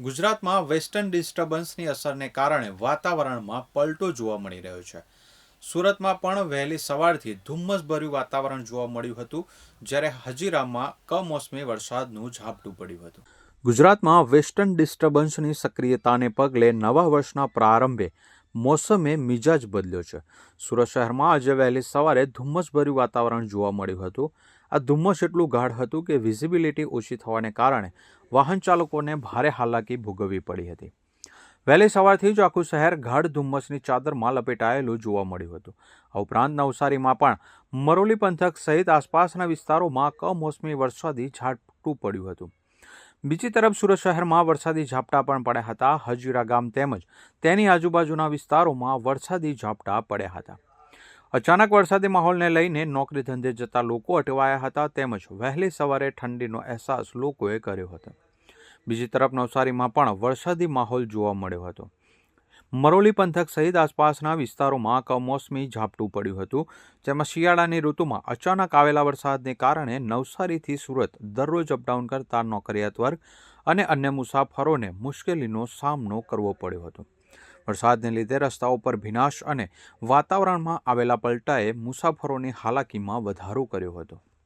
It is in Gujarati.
ગુજરાતમાં વેસ્ટર્ન ડિસ્ટર્બન્સની અસરને કારણે વાતાવરણમાં પલટો જોવા મળી રહ્યો છે. સુરતમાં પણ વહેલી સવારથી ધુમ્મસભર્યું વાતાવરણ જોવા મળ્યું હતું, જ્યારે હજીરામાં કમોસમી વરસાદનું ઝાપટું પડ્યું હતું. ગુજરાતમાં વેસ્ટર્ન ડિસ્ટર્બન્સની સક્રિયતાને પગલે નવા વર્ષના પ્રારંભે મોસમે મિજાજ બદલ્યો છે. સુરત શહેરમાં આજે વહેલી સવારે ધુમ્મસભર્યું વાતાવરણ જોવા મળ્યું હતું. આ ધુમ્મસ એટલું ગાઢ હતું કે વિઝિબિલિટી ઓછી થવાને કારણે વાહન ચાલકોને ભારે હાલાકી ભોગવવી પડી હતી. વહેલી સવારથી જ આખું શહેર ગાઢ ધુમ્મસની ચાદરમાં લપેટાયેલું જોવા મળ્યું હતું. આ ઉપરાંત નવસારીમાં પણ મરોલી પંથક સહિત આસપાસના વિસ્તારોમાં કમોસમી વરસાદી ઝાપટું પડ્યું હતું. બીજી તરફ સુરત શહેરમાં વરસાદી ઝાપટા પણ પડ્યા હતા. હજીરા ગામ તેમજ તેની આજુબાજુના વિસ્તારોમાં વરસાદી ઝાપટા પડ્યા હતા. અચાનક વરસાદી માહોલને લઈને નોકરી ધંધે જતા લોકો અટવાયા હતા તેમજ વહેલી સવારે ઠંડીનો અહેસાસ લોકોએ કર્યો હતો. બીજી તરફ નવસારીમાં પણ વરસાદી માહોલ જોવા મળ્યો હતો. મરોલી પંથક સહિત આસપાસના વિસ્તારોમાં કમોસમી ઝાપટું પડ્યું હતું. જેમાં શિયાળાની ઋતુમાં અચાનક આવેલા વરસાદને કારણે નવસારીથી સુરત દરરોજ અપડાઉન કરતા નોકરિયાત વર્ગ અને અન્ય મુસાફરોને મુશ્કેલીનો સામનો કરવો પડ્યો હતો. વરસાદને લીધે રસ્તાઓ પર ભીનાશ અને વાતાવરણમાં આવેલા પલટાએ મુસાફરોની હાલાકીમાં વધારો કર્યો હતો.